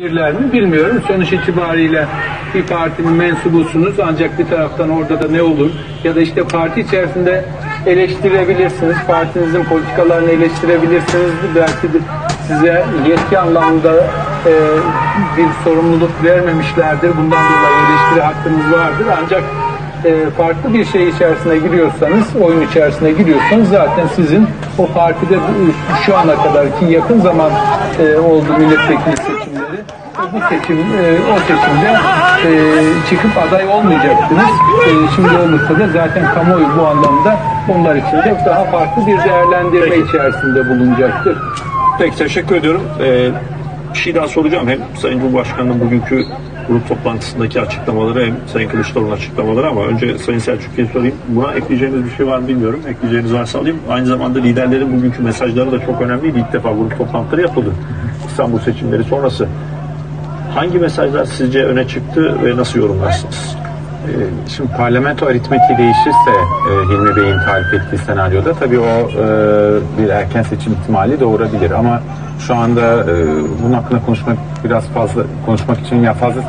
Bilirler mi bilmiyorum. Sonuç itibariyle bir partinin mensubusunuz ancak bir taraftan orada da ne olur ya da işte parti içerisinde eleştirebilirsiniz. Partinizin politikalarını eleştirebilirsiniz. Belki de size yetki anlamında e, bir sorumluluk vermemişlerdir. Bundan dolayı eleştiri hakkınız vardır. Ancak e, farklı bir şey içerisine giriyorsanız, oyun içerisine giriyorsanız zaten sizin o partide şu ana kadar ki yakın zaman e, oldu milletvekili seçimleri. E, Bu seçim, e, o seçimde e, çıkıp aday olmayacaktınız. E, şimdi olursa da zaten kamuoyu bu anlamda onlar için de daha farklı bir değerlendirme Peki. içerisinde bulunacaktır. Peki teşekkür ediyorum. Ee, bir şey daha soracağım. Hem Sayın Cumhurbaşkanı'nın bugünkü grup toplantısındaki açıklamaları hem Sayın Kılıçdaroğlu'nun açıklamaları ama önce Sayın Selçuklu'ya sorayım. Buna ekleyeceğiniz bir şey var mı bilmiyorum. Ekleyeceğiniz varsa alayım. Aynı zamanda liderlerin bugünkü mesajları da çok önemliydi. İlk defa grup toplantıları yapıldı. İstanbul seçimleri sonrası. Hangi mesajlar sizce öne çıktı ve nasıl yorumlarsınız? Ee, Şimdi parlamento aritmetiği değişirse e, Hilmi Bey'in tarif ettiği senaryoda tabii o e, bir erken seçim ihtimali doğurabilir. Ama şu anda e, bunun hakkında konuşmak biraz fazla konuşmak için ya fazla